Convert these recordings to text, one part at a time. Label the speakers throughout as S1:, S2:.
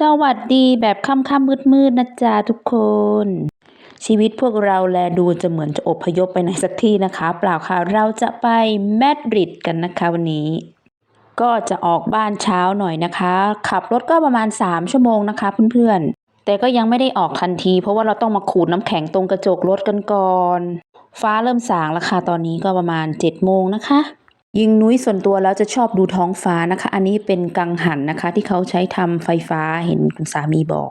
S1: สวัสดีแบบค่ำๆมืดๆนะจ๊ะทุกคน ชีวิตพวกเราแลดูจะเหมือนจะอบพยพไปไหนสักที่นะคะ เปล่าค่ะเราจะไปมาดริดกันนะคะวันนี้ ก็จะออกบ้านเช้าหน่อยนะคะ ขับรถก็ประมาณ 3 ชั่วโมงนะคะเพื่อนๆ แต่ก็ยังไม่ได้ออกทันที เพราะว่าเราต้องมาขูดน้ำแข็งตรงกระจกรถกันก่อน ฟ้าเริ่มสางแล้วค่ะตอนนี้ก็ประมาณ7โมงนะคะ ยิงนุ้ยส่วนตัวแล้วจะชอบดูท้องฟ้านะคะ อันนี้เป็นกังหันนะคะ ที่เขาใช้ทำไฟฟ้าเห็นคุณสามีบอก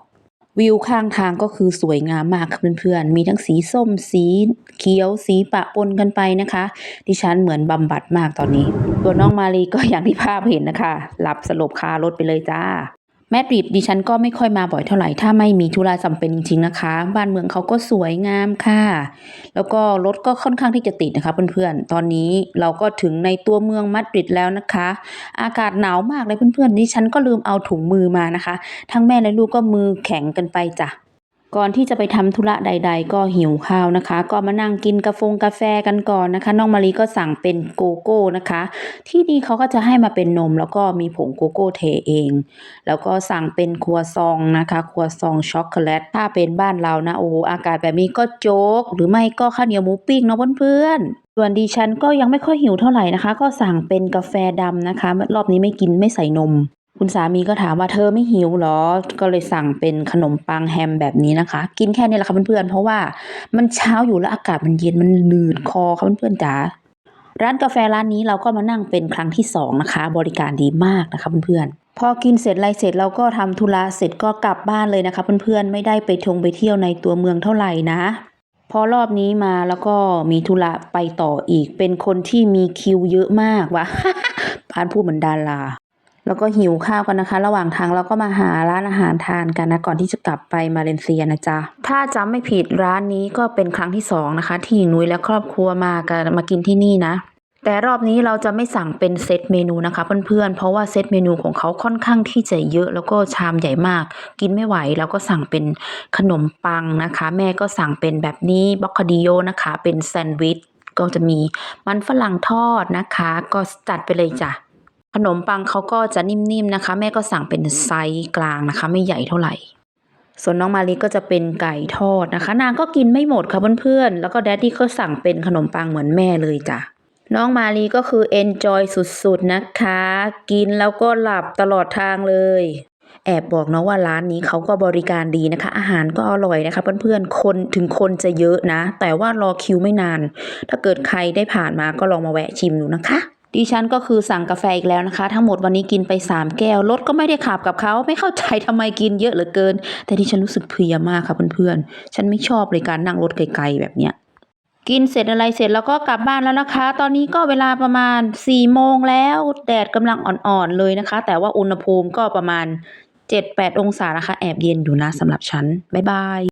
S1: วิวข้างทางก็คือสวยงามมากเพื่อนๆ มีทั้งสีส้มสีเขียวสีปะปนกันไปนะคะ ดิฉันเหมือนบำบัดมากตอนนี้ ตัวน้องมาลีก็อย่างที่ภาพเห็นนะคะ หลับสลบคารถไปเลยจ้า แมดริดดิฉันก็ไม่ค่อยมาบ่อยเท่าไหร่ ถ้าไม่มีธุระจำเป็นจริงๆนะคะ บ้านเมืองเขาก็สวยงามค่ะ แล้วก็รถก็ค่อนข้างที่จะติดนะคะเพื่อนๆ ตอนนี้เราก็ถึงในตัวเมืองมาดริดแล้วนะคะ อากาศหนาวมากเลยเพื่อนๆดิฉันก็ลืมเอาถุงมือมานะคะ ทั้งแม่และลูกก็มือแข็งกันไปจ้ะ ก่อนที่จะไปทำธุระใด ๆ ก็หิวข้าวนะคะ ก็มานั่งกินกาแฟกาแฟกันก่อนนะคะ น้องมารีก็สั่งเป็นโกโก้นะคะ ที่นี่เขาก็จะให้มาเป็นนม แล้วก็มีผงโกโก้เทเอง แล้วก็สั่งเป็นครัวซองนะคะ ครัวซองช็อกโกแลต ถ้าเป็นบ้านเรานะโอ้อากาศแบบนี้ก็โจ๊ก หรือไม่ก็ข้าวเหนียวหมูปิ้งเนาะเพื่อนส่วนดิฉันก็ยังไม่ค่อยหิวเท่าไหร่นะคะ ก็สั่งเป็นกาแฟดำนะคะ รอบนี้ไม่กินไม่ใส่นม คุณสามีก็ถามว่าเธอไม่หิวเหรอ ก็เลยสั่งเป็นขนมปังแฮมแบบนี้นะคะ กินแค่นี้แหละค่ะเพื่อนๆ เพราะว่ามันเช้าอยู่แล้วอากาศมันเย็นมันหนืดคอค่ะเพื่อนๆจ๋า ร้านกาแฟร้านนี้เราก็มานั่งเป็นครั้งที่สองนะคะ บริการดีมากนะคะเพื่อนๆ พอกินเสร็จไรเสร็จเราก็ทำธุระเสร็จก็กลับบ้านเลยนะคะเพื่อนๆ ไม่ได้ไปทงไปเที่ยวในตัวเมืองเท่าไหร่นะพอรอบนี้มาแล้วก็มีธุระไปต่ออีก เป็นคนที่มีคิวเยอะมากว่ะพานพูดเหมือนดารา แล้วก็หิวข้าวกันนะคะ ระหว่างทางเราก็มาหาร้านอาหารทานกันนะก่อนที่จะกลับไปมาเลเซียนะจ๊ะถ้าจำไม่ผิดร้านนี้ก็เป็นครั้งที่สองนะคะ ที่หนุ้ยและครอบครัวมากันมากินที่นี่นะแต่รอบนี้เราจะไม่สั่งเป็นเซตเมนูนะคะเพื่อนๆ เพราะว่าเซตเมนูของเขาค่อนข้างที่จะเยอะแล้วก็ชามใหญ่มาก กินไม่ไหวเราก็สั่งเป็นขนมปังนะคะ แม่ก็สั่งเป็นแบบนี้บ็อกคาดิโอนะคะ เป็นแซนด์วิชก็จะมีมันฝรั่งทอดนะคะ ก็จัดไปเลยจ้ะ ขนมปังเขาก็จะนิ่มๆนะคะ แม่ก็สั่งเป็นไซส์กลางนะคะ ไม่ใหญ่เท่าไหร่ ส่วนน้องมาลีก็จะเป็นไก่ทอดนะคะ นางก็กินไม่หมดค่ะเพื่อนๆแล้วก็แดดดี้ก็สั่งเป็นขนมปังเหมือนแม่เลยจ้ะน้องมาลีก็คือ enjoy สุดๆนะคะ กินแล้วก็หลับตลอดทางเลย แอบบอกนะว่าร้านนี้เขาก็บริการดีนะคะ อาหารก็อร่อยนะคะเพื่อนๆคนถึงคนจะเยอะนะ แต่ว่ารอคิวไม่นาน ถ้าเกิดใครได้ผ่านมาก็ลองมาแวะชิมดูนะคะ ดิฉันก็คือสั่งกาแฟอีกแล้วนะคะ ทั้งหมดวันนี้กินไป 3 แก้วรถก็ไม่ได้ขับกับเขาไม่เข้าใจทำไมกินเยอะเหลือเกิน แต่ดิฉันรู้สึกเพลียมากค่ะเพื่อนๆ ฉันไม่ชอบเลยการนั่งรถไกลๆแบบเนี้ยกินเสร็จอะไรเสร็จแล้วก็กลับบ้านแล้วนะคะ ตอนนี้ก็เวลาประมาณ4โมงแล้วแดดกำลังอ่อนๆเลยนะคะ แต่ว่าอุณหภูมิก็ประมาณ 7-8 องศานะคะ แอบเย็นอยู่นะสำหรับฉัน บ๊ายบาย